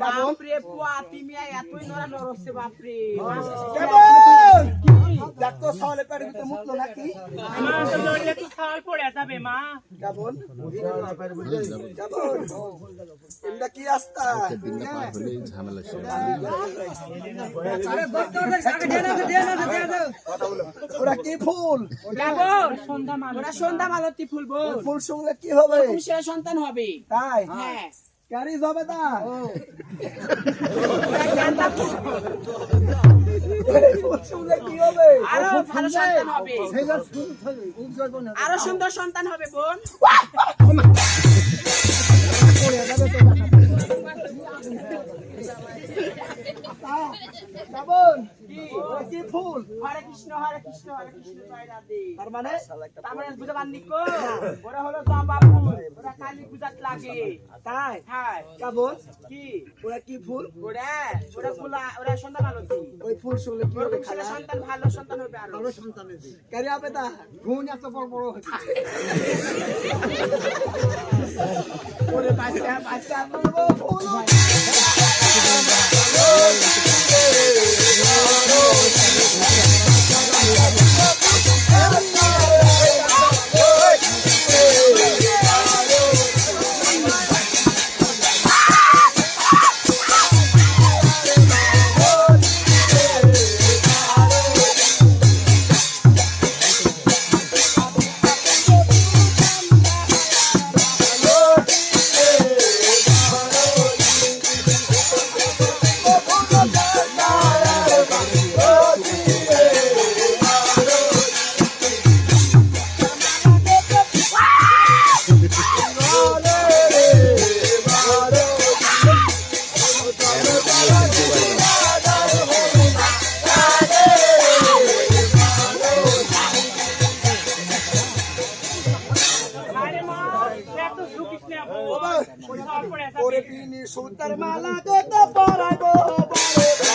বাপরে পোয়া তিমিয়া এতই নড়া নড়ছে বাপরে। তো পেটের ভিতরে মুতলো নাকি? মা তো ধরলে তো ছাল পড়ে যাবে মা কেমন? কেমন? এটা কি আস্তা দিনটা পার হলেই ঝামেলা শুরু ওরা কি ফুল? যাব সন্ধ্যা মানুষ ওরা সন্ধ্যা মালতী ফুল বল ফুল শুনলে কি হবে? পুরুষের সন্তান হবে। তাই? হ্যাঁ। ক্যারিজ হবে না? ওরা আরও ভালো সন্তান হবে। আরও সুন্দর সন্তান হবে বোন। কেমন ওরা কি ফুল। হরে কৃষ্ণ হরে কৃষ্ণ হরে কৃষ্ণ জয় রাধে। তার মানে? তার মানে বুঝে পাননি কো? ওরা হলো জবা ফুল। ওরা কালী পূজাত লাগে। তাই? হ্যাঁ। কেমন? কি? ওরা কি ফুল? ওরা ওরা ফুলা ওরা সন্তান মালতী ওই ফুল শুনলে কি হবে খালা? সন্তান ভালো সন্তান হবে আরও। ক্যারি হবে না ঘুণ এত বড় বড় হচ্ছে। ওরে বাচ্চা বাচ্চা বলব ফুল। আরে করবি নি সুতার মালা যত পরাইব বড়